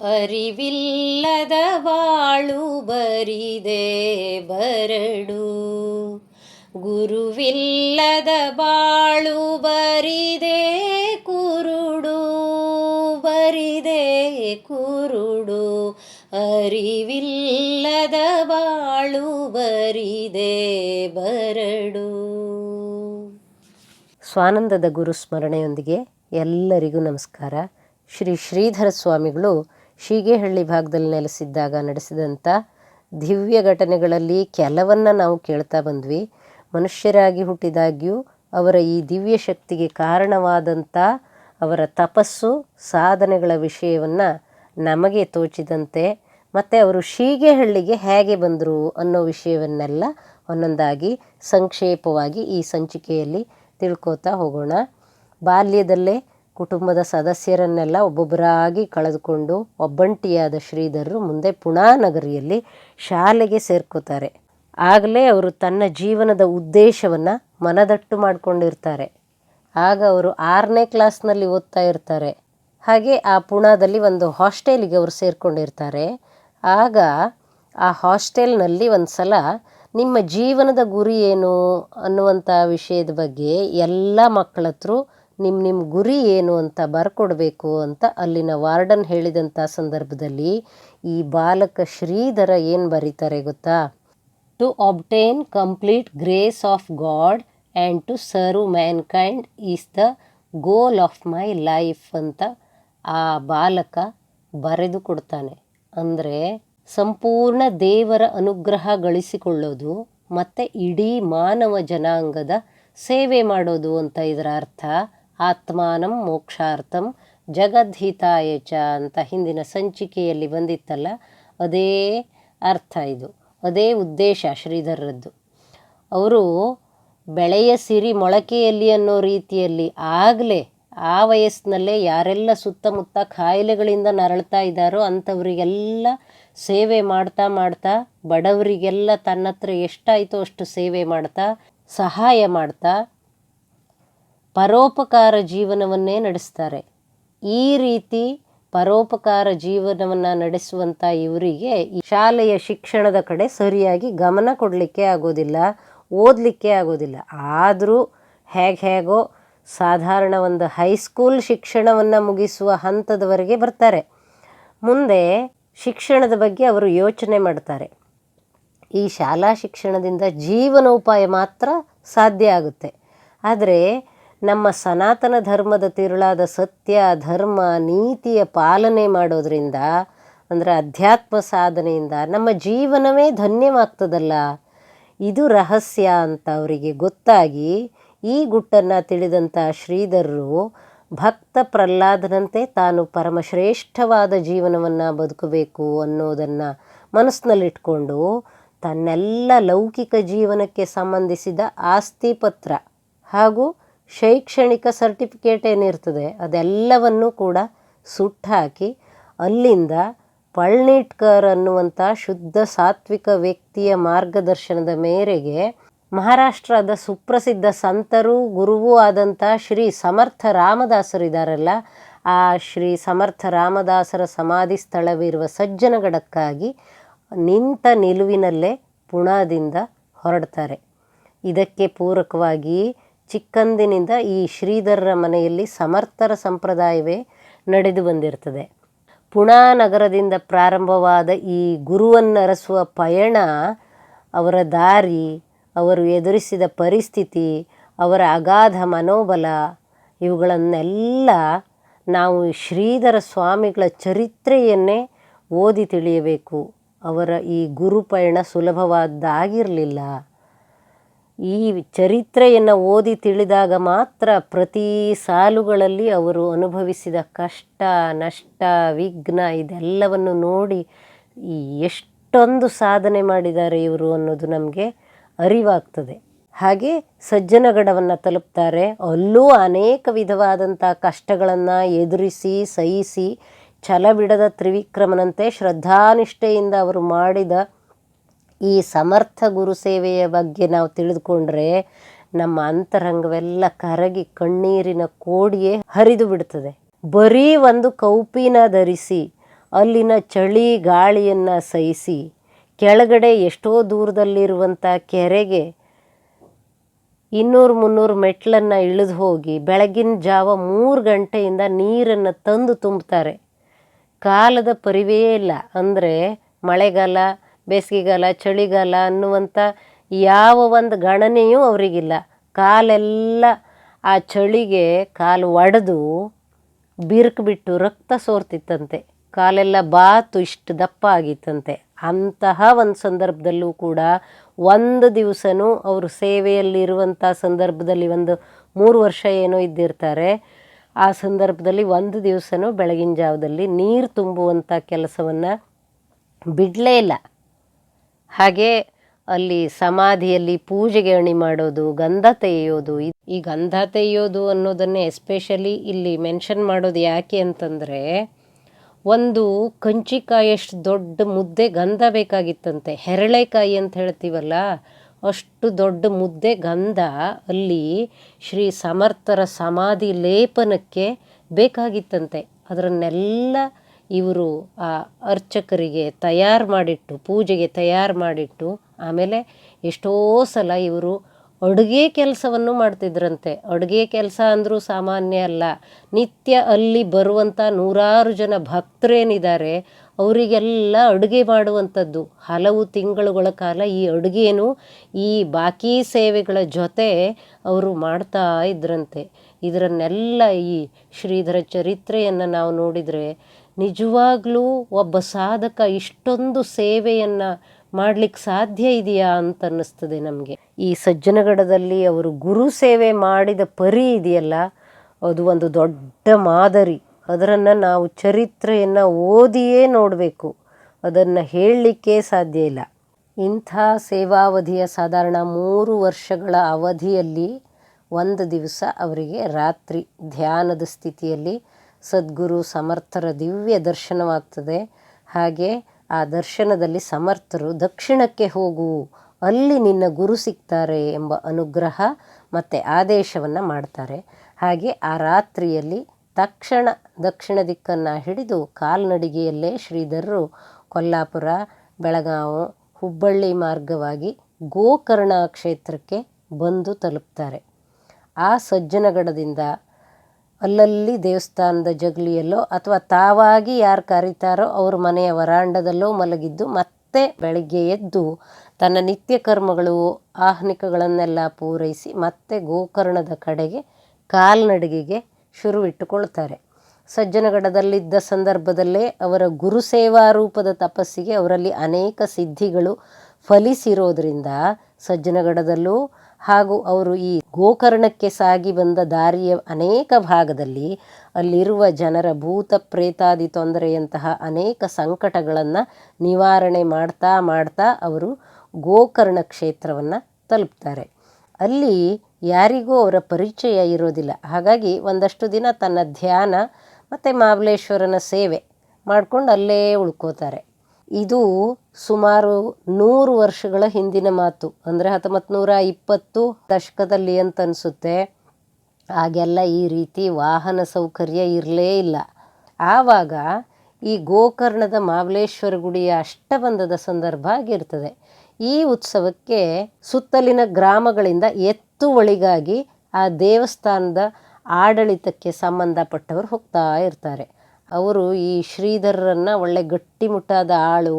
ಅರಿವಿಲ್ಲದ ಬಾಳು ಬರಿದೆ ಬರಡು ಗುರುವಿಲ್ಲದ ಬಾಳು ಬರಿದೆ ಕುರುಡು ಬರಿದೆ ಕುರುಡು ಅರಿವಿಲ್ಲದ ಬಾಳು ಬರಿದೆ ಬರಡು ಸ್ವಾನಂದದ ಗುರು ಸ್ಮರಣೆಯೊಂದಿಗೆ ಎಲ್ಲರಿಗೂ ನಮಸ್ಕಾರ. ಶ್ರೀ ಶ್ರೀಧರ ಸ್ವಾಮಿಗಳು ಶೀಗೇಹಳ್ಳಿ ಭಾಗದಲ್ಲಿ ನೆಲೆಸಿದ್ದಾಗ ನಡೆಸಿದಂಥ ದಿವ್ಯ ಘಟನೆಗಳಲ್ಲಿ ಕೆಲವನ್ನು ನಾವು ಕೇಳ್ತಾ ಬಂದ್ವಿ. ಮನುಷ್ಯರಾಗಿ ಹುಟ್ಟಿದಾಗ್ಯೂ ಅವರ ಈ ದಿವ್ಯ ಶಕ್ತಿಗೆ ಕಾರಣವಾದಂಥ ಅವರ ತಪಸ್ಸು, ಸಾಧನೆಗಳ ವಿಷಯವನ್ನು ನಮಗೆ ತೋಚಿದಂತೆ ಮತ್ತು ಅವರು ಶೀಗೆಹಳ್ಳಿಗೆ ಹೇಗೆ ಬಂದರು ಅನ್ನೋ ವಿಷಯವನ್ನೆಲ್ಲ ಒಂದೊಂದಾಗಿ ಸಂಕ್ಷೇಪವಾಗಿ ಈ ಸಂಚಿಕೆಯಲ್ಲಿ ತಿಳ್ಕೋತಾ ಹೋಗೋಣ. ಬಾಲ್ಯದಲ್ಲೇ ಕುಟುಂಬದ ಸದಸ್ಯರನ್ನೆಲ್ಲ ಒಬ್ಬೊಬ್ಬರಾಗಿ ಕಳೆದುಕೊಂಡು ಒಬ್ಬಂಟಿಯಾದ ಶ್ರೀಧರರು ಮುಂದೆ ಪುಣಾನಗರಿಯಲ್ಲಿ ಶಾಲೆಗೆ ಸೇರ್ಕೋತಾರೆ. ಆಗಲೇ ಅವರು ತನ್ನ ಜೀವನದ ಉದ್ದೇಶವನ್ನು ಮನದಟ್ಟು ಮಾಡಿಕೊಂಡಿರ್ತಾರೆ. ಆಗ ಅವರು ಆರನೇ ಕ್ಲಾಸ್ನಲ್ಲಿ ಓದ್ತಾ ಇರ್ತಾರೆ. ಹಾಗೆ ಆ ಪುಣಾದಲ್ಲಿ ಒಂದು ಹಾಸ್ಟೆಲಿಗೆ ಅವರು ಸೇರಿಕೊಂಡಿರ್ತಾರೆ. ಆಗ ಆ ಹಾಸ್ಟೆಲ್ನಲ್ಲಿ ಒಂದು ಸಲ ನಿಮ್ಮ ಜೀವನದ ಗುರಿ ಏನು ಅನ್ನುವಂಥ ವಿಷಯದ ಬಗ್ಗೆ ಎಲ್ಲ ಮಕ್ಕಳತ್ರೂ ನಿಮ್ಮ ನಿಮ್ಮ ಗುರಿ ಏನು ಅಂತ ಬರ್ಕೊಡ್ಬೇಕು ಅಂತ ಅಲ್ಲಿನ ವಾರ್ಡನ್ ಹೇಳಿದಂಥ ಸಂದರ್ಭದಲ್ಲಿ ಈ ಬಾಲಕ ಶ್ರೀಧರ ಏನು ಬರೀತಾರೆ ಗೊತ್ತಾ? To obtain complete grace of God and to serve mankind is the goal of my life ಅಂತ ಆ ಬಾಲಕ ಬರೆದು ಕೊಡ್ತಾನೆ. ಅಂದರೆ ಸಂಪೂರ್ಣ ದೇವರ ಅನುಗ್ರಹ ಗಳಿಸಿಕೊಳ್ಳೋದು ಮತ್ತು ಇಡೀ ಮಾನವ ಜನಾಂಗದ ಸೇವೆ ಮಾಡೋದು ಅಂತ ಇದರ ಅರ್ಥ. ಆತ್ಮಾನಂ ಮೋಕ್ಷಾರ್ಥಂ ಜಗದ್ಹಿತಾಯ ಅಂತ ಹಿಂದಿನ ಸಂಚಿಕೆಯಲ್ಲಿ ಬಂದಿತ್ತಲ್ಲ, ಅದೇ ಅರ್ಥ ಇದು, ಅದೇ ಉದ್ದೇಶ ಶ್ರೀಧರರದ್ದು. ಅವರು ಬೆಳೆಯ ಸಿರಿ ಮೊಳಕೆಯಲ್ಲಿ ಅನ್ನೋ ರೀತಿಯಲ್ಲಿ ಆಗಲೇ ಆ ವಯಸ್ಸಿನಲ್ಲೇ ಯಾರೆಲ್ಲ ಸುತ್ತಮುತ್ತ ಕಾಯಿಲೆಗಳಿಂದ ನರಳ್ತಾ ಇದ್ದಾರೋ ಅಂಥವರಿಗೆಲ್ಲ ಸೇವೆ ಮಾಡ್ತಾ ಮಾಡ್ತಾ, ಬಡವರಿಗೆಲ್ಲ ತನ್ನ ಹತ್ರ ಎಷ್ಟಾಯಿತೋ ಅಷ್ಟು ಸೇವೆ ಮಾಡ್ತಾ, ಸಹಾಯ ಮಾಡ್ತಾ ಪರೋಪಕಾರ ಜೀವನವನ್ನೇ ನಡೆಸ್ತಾರೆ. ಈ ರೀತಿ ಪರೋಪಕಾರ ಜೀವನವನ್ನು ನಡೆಸುವಂಥ ಇವರಿಗೆ ಈ ಶಾಲೆಯ ಶಿಕ್ಷಣದ ಕಡೆ ಸರಿಯಾಗಿ ಗಮನ ಕೊಡಲಿಕ್ಕೆ ಆಗೋದಿಲ್ಲ, ಓದಲಿಕ್ಕೆ ಆಗೋದಿಲ್ಲ. ಆದರೂ ಹೇಗೆ ಹೇಗೋ ಸಾಧಾರಣ ಒಂದು ಹೈಸ್ಕೂಲ್ ಶಿಕ್ಷಣವನ್ನು ಮುಗಿಸುವ ಹಂತದವರೆಗೆ ಬರ್ತಾರೆ. ಮುಂದೆ ಶಿಕ್ಷಣದ ಬಗ್ಗೆ ಅವರು ಯೋಚನೆ ಮಾಡ್ತಾರೆ. ಈ ಶಾಲಾ ಶಿಕ್ಷಣದಿಂದ ಜೀವನೋಪಾಯ ಮಾತ್ರ ಸಾಧ್ಯ ಆಗುತ್ತೆ. ಆದರೆ ನಮ್ಮ ಸನಾತನ ಧರ್ಮದ ತಿರುಳಾದ ಸತ್ಯ, ಧರ್ಮ, ನೀತಿಯ ಪಾಲನೆ ಮಾಡೋದರಿಂದ, ಅಂದರೆ ಅಧ್ಯಾತ್ಮ ಸಾಧನೆಯಿಂದ ನಮ್ಮ ಜೀವನವೇ ಧನ್ಯವಾಗ್ತದಲ್ಲ? ಇದು ರಹಸ್ಯ ಅಂತ ಅವರಿಗೆ ಗೊತ್ತಾಗಿ ಈ ಗುಟ್ಟನ್ನು ತಿಳಿದಂಥ ಶ್ರೀಧರರು ಭಕ್ತ ಪ್ರಹ್ಲಾದನಂತೆ ತಾನು ಪರಮಶ್ರೇಷ್ಠವಾದ ಜೀವನವನ್ನು ಬದುಕಬೇಕು ಅನ್ನೋದನ್ನು ಮನಸ್ಸಿನಲ್ಲಿಟ್ಕೊಂಡು ತನ್ನೆಲ್ಲ ಲೌಕಿಕ ಜೀವನಕ್ಕೆ ಸಂಬಂಧಿಸಿದ ಆಸ್ತಿ ಪತ್ರ ಹಾಗೂ ಶೈಕ್ಷಣಿಕ ಸರ್ಟಿಫಿಕೇಟ್ ಏನಿರ್ತದೆ, ಅದೆಲ್ಲವನ್ನು ಕೂಡ ಸುಟ್ಟಾಕಿ ಅಲ್ಲಿಂದ ಪಳ್ನಿಟ್ಕರ್ ಅನ್ನುವಂಥ ಶುದ್ಧ ಸಾತ್ವಿಕ ವ್ಯಕ್ತಿಯ ಮಾರ್ಗದರ್ಶನದ ಮೇರೆಗೆ ಮಹಾರಾಷ್ಟ್ರದ ಸುಪ್ರಸಿದ್ಧ ಸಂತರು ಗುರುವೂ ಆದಂಥ ಶ್ರೀ ಸಮರ್ಥ ರಾಮದಾಸರಿದ್ದಾರಲ್ಲ ಆ ಶ್ರೀ ಸಮರ್ಥ ರಾಮದಾಸರ ಸಮಾಧಿ ಸ್ಥಳವಿರುವ ಸಜ್ಜನಗಡಕ್ಕಾಗಿ ನಿಂತ ನಿಲುವಿನಲ್ಲೇ ಪುಣಾದಿಂದ ಹೊರಡ್ತಾರೆ. ಇದಕ್ಕೆ ಪೂರಕವಾಗಿ ಚಿಕ್ಕಂದಿನಿಂದ ಈ ಶ್ರೀಧರರ ಮನೆಯಲ್ಲಿ ಸಮರ್ಥರ ಸಂಪ್ರದಾಯವೇ ನಡೆದು ಬಂದಿರ್ತದೆ ಪುಣಾ ನಗರದಿಂದ ಪ್ರಾರಂಭವಾದ ಈ ಗುರುವನ್ನರಸುವ ಪಯಣ, ಅವರ ದಾರಿ, ಅವರು ಎದುರಿಸಿದ ಪರಿಸ್ಥಿತಿ, ಅವರ ಅಗಾಧ ಮನೋಬಲ, ಇವುಗಳನ್ನೆಲ್ಲ ನಾವು ಶ್ರೀಧರ ಸ್ವಾಮಿಗಳ ಚರಿತ್ರೆಯನ್ನೇ ಓದಿ ತಿಳಿಯಬೇಕು. ಅವರ ಈ ಗುರು ಪಯಣ ಸುಲಭವಾದ್ದಾಗಿರಲಿಲ್ಲ. ಈ ಚರಿತ್ರೆಯನ್ನು ಓದಿ ತಿಳಿದಾಗ ಮಾತ್ರ ಪ್ರತಿ ಸಾಲುಗಳಲ್ಲಿ ಅವರು ಅನುಭವಿಸಿದ ಕಷ್ಟ, ನಷ್ಟ, ವಿಘ್ನ ಇದೆಲ್ಲವನ್ನು ನೋಡಿ ಎಷ್ಟೊಂದು ಸಾಧನೆ ಮಾಡಿದ್ದಾರೆ ಇವರು ಅನ್ನೋದು ನಮಗೆ ಅರಿವಾಗ್ತದೆ. ಹಾಗೆ ಸಜ್ಜನಗಡವನ್ನು ತಲುಪ್ತಾರೆ. ಅಲ್ಲೂ ಅನೇಕ ವಿಧವಾದಂಥ ಕಷ್ಟಗಳನ್ನು ಎದುರಿಸಿ, ಸಹಿಸಿ, ಛಲ ಬಿಡದ ತ್ರಿವಿಕ್ರಮನಂತೆ ಶ್ರದ್ಧಾನಿಷ್ಠೆಯಿಂದ ಅವರು ಮಾಡಿದ ಈ ಸಮರ್ಥ ಗುರು ಸೇವೆಯ ಬಗ್ಗೆ ನಾವು ತಿಳಿದುಕೊಂಡ್ರೆ ನಮ್ಮ ಅಂತರಂಗವೆಲ್ಲ ಕರಗಿ ಕಣ್ಣೀರಿನ ಕೋಡಿಯೇ ಹರಿದು ಬಿಡ್ತದೆ ಬರೀ ಒಂದು ಕೌಪಿನ ಧರಿಸಿ, ಅಲ್ಲಿನ ಚಳಿ ಗಾಳಿಯನ್ನು ಸಹಿಸಿ, ಕೆಳಗಡೆ ಎಷ್ಟೋ ದೂರದಲ್ಲಿರುವಂಥ ಕೆರೆಗೆ ಇನ್ನೂರು ಮುನ್ನೂರು ಮೆಟ್ಲನ್ನು ಇಳಿದು ಹೋಗಿ, ಬೆಳಗಿನ ಜಾವ ಮೂರು ಗಂಟೆಯಿಂದ ನೀರನ್ನು ತಂದು ತುಂಬುತ್ತಾರೆ ಕಾಲದ ಪರಿವೇ ಇಲ್ಲ. ಅಂದರೆ ಮಳೆಗಾಲ ಬೇಸಿಗೆಗಾಲ, ಚಳಿಗಾಲ ಅನ್ನುವಂಥ ಯಾವ ಒಂದು ಗಣನೆಯೂ ಅವರಿಗಿಲ್ಲ. ಕಾಲೆಲ್ಲ ಆ ಚಳಿಗೆ ಕಾಲು ಒಡೆದು ಬಿರುಕು ಬಿಟ್ಟು ರಕ್ತ ಸೋರ್ತಿತ್ತಂತೆ. ಕಾಲೆಲ್ಲ ಬಾತು ಇಷ್ಟು ದಪ್ಪ ಆಗಿತ್ತಂತೆ. ಅಂತಹ ಒಂದು ಸಂದರ್ಭದಲ್ಲೂ ಕೂಡ ಒಂದು ದಿವಸನೂ ಅವರು ಸೇವೆಯಲ್ಲಿರುವಂಥ ಸಂದರ್ಭದಲ್ಲಿ ಒಂದು ಮೂರು ವರ್ಷ ಏನೋ ಇದ್ದಿರ್ತಾರೆ. ಆ ಸಂದರ್ಭದಲ್ಲಿ ಒಂದು ದಿವಸನೂ ಬೆಳಗಿನ ಜಾವದಲ್ಲಿ ನೀರು ತುಂಬುವಂಥ ಕೆಲಸವನ್ನು ಬಿಡಲೇ ಇಲ್ಲ. ಹಾಗೆ ಅಲ್ಲಿ ಸಮಾಧಿಯಲ್ಲಿ ಪೂಜೆಗೆ ಅಣಿ ಮಾಡೋದು, ಗಂಧ ತೆಗೆಯೋದು, ಈ ಗಂಧ ತೆಗೆಯೋದು ಅನ್ನೋದನ್ನೇ ಎಸ್ಪೆಷಲಿ ಇಲ್ಲಿ ಮೆನ್ಷನ್ ಮಾಡೋದು ಯಾಕೆ ಅಂತಂದರೆ, ಒಂದು ಕಂಚಿಕಾಯಷ್ಟು ದೊಡ್ಡ ಮುದ್ದೆ ಗಂಧ ಬೇಕಾಗಿತ್ತಂತೆ. ಹೆರಳೆಕಾಯಿ ಅಂತ ಹೇಳ್ತೀವಲ್ಲ, ಅಷ್ಟು ದೊಡ್ಡ ಮುದ್ದೆ ಗಂಧ ಅಲ್ಲಿ ಶ್ರೀ ಸಮರ್ಥರ ಸಮಾಧಿ ಲೇಪನಕ್ಕೆ ಬೇಕಾಗಿತ್ತಂತೆ. ಅದರನ್ನೆಲ್ಲ ಇವರು ಆ ಅರ್ಚಕರಿಗೆ ತಯಾರು ಮಾಡಿಟ್ಟು, ಪೂಜೆಗೆ ತಯಾರು ಮಾಡಿಟ್ಟು, ಆಮೇಲೆ ಎಷ್ಟೋ ಸಲ ಇವರು ಅಡುಗೆ ಕೆಲಸವನ್ನು ಮಾಡ್ತಿದ್ರಂತೆ. ಅಡುಗೆ ಕೆಲಸ ಅಂದರೂ ಸಾಮಾನ್ಯ ಅಲ್ಲ. ನಿತ್ಯ ಅಲ್ಲಿ ಬರುವಂಥ ನೂರಾರು ಜನ ಭಕ್ತರೇನಿದ್ದಾರೆ, ಅವರಿಗೆಲ್ಲ ಅಡುಗೆ ಮಾಡುವಂಥದ್ದು. ಹಲವು ತಿಂಗಳುಗಳ ಕಾಲ ಈ ಅಡುಗೆಯನ್ನು ಈ ಬಾಕಿ ಸೇವೆಗಳ ಜೊತೆ ಅವರು ಮಾಡ್ತಾ ಇದ್ರಂತೆ. ಇದರನ್ನೆಲ್ಲ ಈ ಶ್ರೀಧರ ಚರಿತ್ರೆಯನ್ನು ನಾವು ನೋಡಿದರೆ ನಿಜವಾಗ್ಲೂ ಒಬ್ಬ ಸಾಧಕ ಇಷ್ಟೊಂದು ಸೇವೆಯನ್ನು ಮಾಡ್ಲಿಕ್ಕೆ ಸಾಧ್ಯ ಇದೆಯಾ ಅಂತ ಅನ್ನಿಸ್ತದೆ ನಮಗೆ. ಈ ಸಜ್ಜನಗಡದಲ್ಲಿ ಅವರು ಗುರು ಸೇವೆ ಮಾಡಿದ ಪರಿ ಇದೆಯಲ್ಲ, ಅದು ಒಂದು ದೊಡ್ಡ ಮಾದರಿ. ಅದರನ್ನು ನಾವು ಚರಿತ್ರೆಯನ್ನು ಓದಿಯೇ ನೋಡಬೇಕು. ಅದನ್ನು ಹೇಳಲಿಕ್ಕೆ ಸಾಧ್ಯ ಇಲ್ಲ. ಇಂಥ ಸೇವಾವಧಿಯ ಸಾಧಾರಣ ಮೂರು ವರ್ಷಗಳ ಅವಧಿಯಲ್ಲಿ ಒಂದು ದಿವಸ ಅವರಿಗೆ ರಾತ್ರಿ ಧ್ಯಾನದ ಸ್ಥಿತಿಯಲ್ಲಿ ಸದ್ಗುರು ಸಮರ್ಥರ ದಿವ್ಯ ದರ್ಶನವಾಗ್ತದೆ. ಹಾಗೆ ಆ ದರ್ಶನದಲ್ಲಿ ಸಮರ್ಥರು ದಕ್ಷಿಣಕ್ಕೆ ಹೋಗು, ಅಲ್ಲಿ ನಿನ್ನ ಗುರು ಸಿಗ್ತಾರೆ ಎಂಬ ಅನುಗ್ರಹ ಮತ್ತು ಆದೇಶವನ್ನು ಮಾಡ್ತಾರೆ. ಹಾಗೆ ಆ ರಾತ್ರಿಯಲ್ಲಿ ತಕ್ಷಣ ದಕ್ಷಿಣ ದಿಕ್ಕನ್ನು ಹಿಡಿದು ಕಾಲ್ನಡಿಗೆಯಲ್ಲೇ ಶ್ರೀಧರರು ಕೊಲ್ಲಾಪುರ, ಬೆಳಗಾವಿ, ಹುಬ್ಬಳ್ಳಿ ಮಾರ್ಗವಾಗಿ ಗೋಕರ್ಣ ಕ್ಷೇತ್ರಕ್ಕೆ ಬಂದು ತಲುಪ್ತಾರೆ. ಆ ಸಜ್ಜನಗಡದಿಂದ ಅಲ್ಲಲ್ಲಿ ದೇವಸ್ಥಾನದ ಜಗಲಿಯಲ್ಲೋ ಅಥವಾ ತಾವಾಗಿ ಯಾರು ಕರೀತಾರೋ ಅವ್ರ ಮನೆಯ ವರಾಂಡದಲ್ಲೋ ಮಲಗಿದ್ದು ಮತ್ತೆ ಬೆಳಗ್ಗೆ ಎದ್ದು ತನ್ನ ನಿತ್ಯ ಕರ್ಮಗಳು, ಆಹ್ನಿಕಗಳನ್ನೆಲ್ಲ ಪೂರೈಸಿ ಮತ್ತೆ ಗೋಕರ್ಣದ ಕಡೆಗೆ, ಕಾಲ್ನಡಿಗೆಗೆ ಶುರುವಿಟ್ಟುಕೊಳ್ತಾರೆ. ಸಜ್ಜನಗಡದಲ್ಲಿದ್ದ ಸಂದರ್ಭದಲ್ಲೇ ಅವರ ಗುರು ಸೇವಾ ರೂಪದ ತಪಸ್ಸಿಗೆ ಅವರಲ್ಲಿ ಅನೇಕ ಸಿದ್ಧಿಗಳು ಫಲಿಸಿರೋದ್ರಿಂದ ಸಜ್ಜನಗಡದಲ್ಲೂ ಹಾಗೂ ಅವರು ಈ ಗೋಕರ್ಣಕ್ಕೆ ಸಾಗಿ ಬಂದ ದಾರಿಯ ಅನೇಕ ಭಾಗದಲ್ಲಿ ಅಲ್ಲಿರುವ ಜನರ ಭೂತ ಪ್ರೇತಾದಿ ತೊಂದರೆಯಂತಹ ಅನೇಕ ಸಂಕಟಗಳನ್ನು ನಿವಾರಣೆ ಮಾಡ್ತಾ ಮಾಡ್ತಾ ಅವರು ಗೋಕರ್ಣ ಕ್ಷೇತ್ರವನ್ನು ತಲುಪ್ತಾರೆ. ಅಲ್ಲಿ ಯಾರಿಗೂ ಅವರ ಪರಿಚಯ ಇರೋದಿಲ್ಲ. ಹಾಗಾಗಿ ಒಂದಷ್ಟು ದಿನ ತನ್ನ ಧ್ಯಾನ ಮತ್ತು ಮಾಬಲೇಶ್ವರನ ಸೇವೆ ಮಾಡಿಕೊಂಡು ಅಲ್ಲೇ ಉಳ್ಕೋತಾರೆ. ಇದು ಸುಮಾರು ನೂರು ವರ್ಷಗಳ ಹಿಂದಿನ ಮಾತು. ಅಂದರೆ ಹತ್ತೊಂಬತ್ತು ನೂರ ಇಪ್ಪತ್ತು ದಶಕದಲ್ಲಿ ಅಂತ ಅನಿಸುತ್ತೆ. ಆಗೆಲ್ಲ ಈ ರೀತಿ ವಾಹನ ಸೌಕರ್ಯ ಇರಲೇ ಇಲ್ಲ. ಆವಾಗ ಈ ಗೋಕರ್ಣದ ಮಾಬಲೇಶ್ವರ ಗುಡಿಯ ಅಷ್ಟಬಂಧದ ಸಂದರ್ಭ ಆಗಿರ್ತದೆ. ಈ ಉತ್ಸವಕ್ಕೆ ಸುತ್ತಲಿನ ಗ್ರಾಮಗಳಿಂದ ಎತ್ತುವಳಿಗಾಗಿ ಆ ದೇವಸ್ಥಾನದ ಆಡಳಿತಕ್ಕೆ ಸಂಬಂಧಪಟ್ಟವರು ಹೋಗ್ತಾ ಇರ್ತಾರೆ. ಅವರು ಈ ಶ್ರೀಧರರನ್ನು ಒಳ್ಳೆ ಗಟ್ಟಿಮುಟ್ಟಾದ ಆಳು,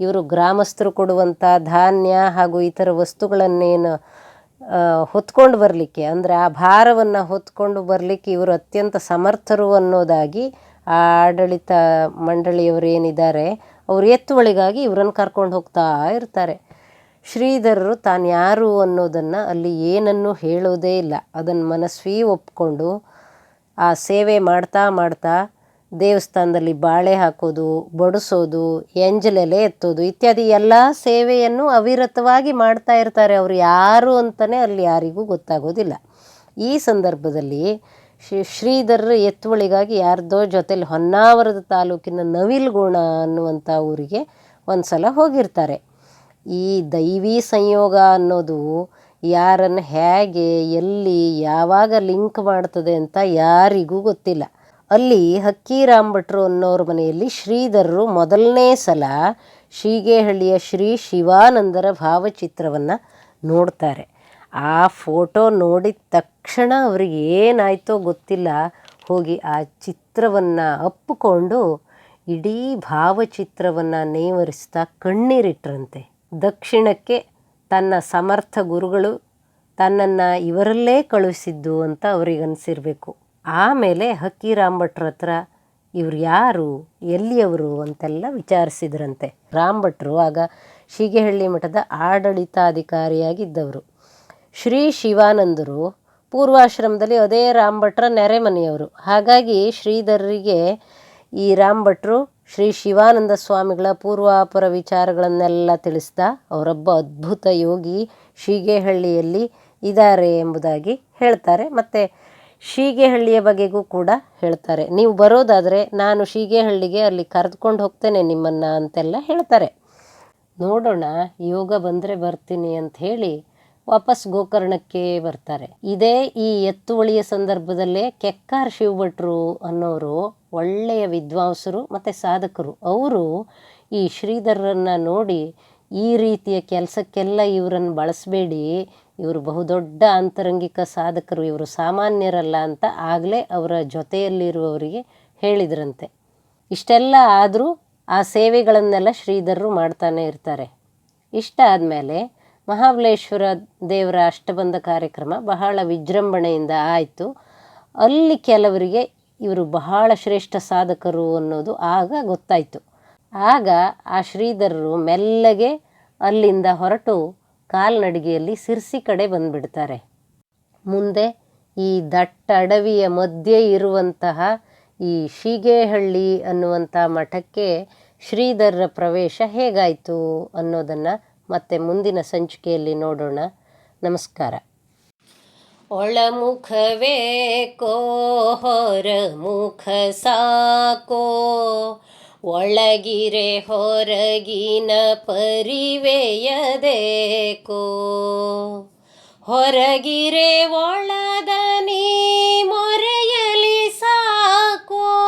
ಇವರು ಗ್ರಾಮಸ್ಥರು ಕೊಡುವಂಥ ಧಾನ್ಯ ಹಾಗೂ ಇತರ ವಸ್ತುಗಳನ್ನೇನು ಹೊತ್ಕೊಂಡು ಬರಲಿಕ್ಕೆ, ಅಂದರೆ ಆ ಭಾರವನ್ನು ಹೊತ್ಕೊಂಡು ಬರಲಿಕ್ಕೆ ಇವರು ಅತ್ಯಂತ ಸಮರ್ಥರು ಅನ್ನೋದಾಗಿ ಆ ಆಡಳಿತ ಮಂಡಳಿಯವರು ಏನಿದ್ದಾರೆ, ಅವರು ಎತ್ತುವಳಿಗಾಗಿ ಇವರನ್ನು ಕರ್ಕೊಂಡು ಹೋಗ್ತಾ ಇರ್ತಾರೆ. ಶ್ರೀಧರರು ತಾನು ಯಾರು ಅನ್ನೋದನ್ನು ಅಲ್ಲಿ ಏನನ್ನು ಹೇಳೋದೇ ಇಲ್ಲ. ಅದನ್ನು ಮನಸ್ವಿ ಒಪ್ಪಿಕೊಂಡು ಆ ಸೇವೆ ಮಾಡ್ತಾ ಮಾಡ್ತಾ ದೇವಸ್ಥಾನದಲ್ಲಿ ಬಾಳೆ ಹಾಕೋದು, ಬಡಿಸೋದು, ಎಂಜಲೆಲೆ ಎತ್ತೋದು, ಇತ್ಯಾದಿ ಎಲ್ಲ ಸೇವೆಯನ್ನು ಅವಿರತವಾಗಿ ಮಾಡ್ತಾ ಇರ್ತಾರೆ. ಅವರು ಯಾರು ಅಂತಲೇ ಅಲ್ಲಿ ಯಾರಿಗೂ ಗೊತ್ತಾಗೋದಿಲ್ಲ. ಈ ಸಂದರ್ಭದಲ್ಲಿ ಶ್ರೀ ಎತ್ತುವಳಿಗಾಗಿ ಯಾರ್ದೋ ಜೊತೆಲಿ ಹೊನ್ನಾವರದ ತಾಲೂಕಿನ ನವಿಲ್ಗೋಣ ಅನ್ನುವಂಥ ಊರಿಗೆ ಒಂದು ಸಲ ಹೋಗಿರ್ತಾರೆ. ಈ ದೈವಿ ಸಂಯೋಗ ಅನ್ನೋದು ಯಾರನ್ನು ಹೇಗೆ, ಎಲ್ಲಿ, ಯಾವಾಗ ಲಿಂಕ್ ಮಾಡ್ತದೆ ಅಂತ ಯಾರಿಗೂ ಗೊತ್ತಿಲ್ಲ. ಅಲ್ಲಿ ಹಕ್ಕಿರಾಮ್ ಭಟ್ರು ಅನ್ನೋರ ಮನೆಯಲ್ಲಿ ಶ್ರೀಧರರು ಮೊದಲನೇ ಸಲ ಶೀಗೇಹಳ್ಳಿಯ ಶ್ರೀ ಶಿವಾನಂದರ ಭಾವಚಿತ್ರವನ್ನು ನೋಡ್ತಾರೆ. ಆ ಫೋಟೋ ನೋಡಿದ ತಕ್ಷಣ ಅವ್ರಿಗೆ ಏನಾಯ್ತೋ ಗೊತ್ತಿಲ್ಲ. ಹೋಗಿ ಆ ಚಿತ್ರವನ್ನು ಅಪ್ಪಿಕೊಂಡು ಇಡೀ ಭಾವಚಿತ್ರವನ್ನು ನೇವರಿಸ್ತಾ ಕಣ್ಣೀರಿಟ್ರಂತೆ. ದಕ್ಷಿಣಕ್ಕೆ ತನ್ನ ಸಮರ್ಥ ಗುರುಗಳು ತನ್ನನ್ನು ಇವರಲ್ಲೇ ಕಳುಹಿಸಿದ್ದು ಅಂತ ಅವ್ರಿಗನ್ಸಿರ್ಬೇಕು. ಆಮೇಲೆ ಹಕ್ಕಿರಾಮ್ ಭಟ್ರ ಹತ್ರ ಇವ್ರು ಯಾರು, ಎಲ್ಲಿಯವರು ಅಂತೆಲ್ಲ ವಿಚಾರಿಸಿದ್ರಂತೆ. ರಾಮ್ ಭಟ್ರು ಆಗ ಶೀಗೆಹಳ್ಳಿ ಮಠದ ಆಡಳಿತಾಧಿಕಾರಿಯಾಗಿದ್ದವರು. ಶ್ರೀ ಶಿವಾನಂದರು ಪೂರ್ವಾಶ್ರಮದಲ್ಲಿ ಅದೇ ರಾಮ್ ಭಟ್ರ ನೆರೆಮನೆಯವರು. ಹಾಗಾಗಿ ಶ್ರೀಧರರಿಗೆ ಈ ರಾಮ್ ಭಟ್ರು, ಶ್ರೀ ಶಿವಾನಂದ ಸ್ವಾಮಿಗಳ ಪೂರ್ವಾಪರ ವಿಚಾರಗಳನ್ನೆಲ್ಲ ತಿಳಿಸ್ತಾ ಅವರೊಬ್ಬ ಅದ್ಭುತ ಯೋಗಿ ಶೀಗೆಹಳ್ಳಿಯಲ್ಲಿ ಇದ್ದಾರೆ ಎಂಬುದಾಗಿ ಹೇಳ್ತಾರೆ. ಮತ್ತು ಶೀಗೆಹಳ್ಳಿಯ ಬಗೆಗೂ ಕೂಡ ಹೇಳ್ತಾರೆ. ನೀವು ಬರೋದಾದರೆ ನಾನು ಶೀಗೆಹಳ್ಳಿಗೆ ಅಲ್ಲಿ ಕರೆದುಕೊಂಡು ಹೋಗ್ತೇನೆ ನಿಮ್ಮನ್ನು ಅಂತೆಲ್ಲ ಹೇಳ್ತಾರೆ. ನೋಡೋಣ, ಯೋಗ ಬಂದರೆ ಬರ್ತೀನಿ ಅಂತ ಹೇಳಿ ವಾಪಸ್ ಗೋಕರ್ಣಕ್ಕೆ ಬರ್ತಾರೆ. ಇದೇ ಈ ಎತ್ತುವಳಿಯ ಸಂದರ್ಭದಲ್ಲೇ ಕೆಕ್ಕಾರ್ ಶಿವಭಟ್ರು ಅನ್ನೋರು ಒಳ್ಳೆಯ ವಿದ್ವಾಂಸರು ಮತ್ತು ಸಾಧಕರು. ಅವರು ಈ ಶ್ರೀಧರರನ್ನು ನೋಡಿ ಈ ರೀತಿಯ ಕೆಲಸಕ್ಕೆಲ್ಲ ಇವರನ್ನು ಬಳಸಬೇಡಿ ಇವರು ಬಹುದೊಡ್ಡ ಅಂತರಂಗಿಕ ಸಾಧಕರು, ಇವರು ಸಾಮಾನ್ಯರಲ್ಲ ಅಂತ ಆಗಲೇ ಅವರ ಜೊತೆಯಲ್ಲಿರುವವರಿಗೆ ಹೇಳಿದ್ರಂತೆ. ಇಷ್ಟೆಲ್ಲ ಆದರೂ ಆ ಸೇವೆಗಳನ್ನೆಲ್ಲ ಶ್ರೀಧರರು ಮಾಡ್ತಾನೆ ಇರ್ತಾರೆ. ಇಷ್ಟ ಆದಮೇಲೆ ಮಹಾಬಲೇಶ್ವರ ದೇವರ ಅಷ್ಟಬಂಧ ಕಾರ್ಯಕ್ರಮ ಬಹಳ ವಿಜೃಂಭಣೆಯಿಂದ ಆಯಿತು. ಅಲ್ಲಿ ಕೆಲವರಿಗೆ ಇವರು ಬಹಳ ಶ್ರೇಷ್ಠ ಸಾಧಕರು ಅನ್ನೋದು ಆಗ ಗೊತ್ತಾಯಿತು. ಆಗ ಆ ಶ್ರೀಧರರು ಮೆಲ್ಲಗೆ ಅಲ್ಲಿಂದ ಹೊರಟು ಕಾಲ್ನಡಿಗೆಯಲ್ಲಿ ಸಿರ್ಸಿ ಕಡೆ ಬಂದುಬಿಡ್ತಾರೆ. ಮುಂದೆ ಈ ದಟ್ಟ ಅಡವಿಯ ಮಧ್ಯೆ ಇರುವಂತಹ ಈ ಶೀಗೇಹಳ್ಳಿ ಅನ್ನುವಂಥ ಮಠಕ್ಕೆ ಶ್ರೀಧರರ ಪ್ರವೇಶ ಹೇಗಾಯಿತು ಅನ್ನೋದನ್ನು ಮತ್ತೆ ಮುಂದಿನ ಸಂಚಿಕೆಯಲ್ಲಿ ನೋಡೋಣ. ನಮಸ್ಕಾರ. ಒಳಮುಖವೇ ಕೋ ಹೊರ ಮುಖ ಸಾಕೋ ಒಳಗಿರೆ ಹೊರಗಿನ ಪರಿವೆಯದೇಕೋ? ಹೊರಗಿರೆ ಒಳದ ನೀ ಮೊರೆಯಲಿ ಸಾಕೋ?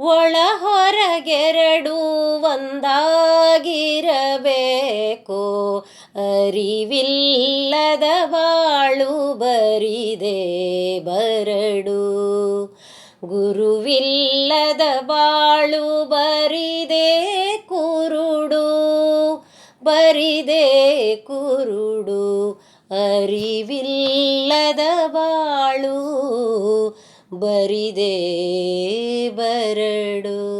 ಒಳ ಹೊರಗೆರಡು ಒಂದಾಗಿರಬೇಕು? ಅರಿವಿಲ್ಲದ ಬಾಳು ಬರಿದೆ ಬರಡು. ಗುರುವಿಲ್ಲದ ಬಾಳು ಬರಿದೆ ಕುರುಡು ಬರಿದೆ ಕುರುಡು ಅರಿವಿಲ್ಲದ ಬಾಳು ಬರಿದೆ ಬರಡು.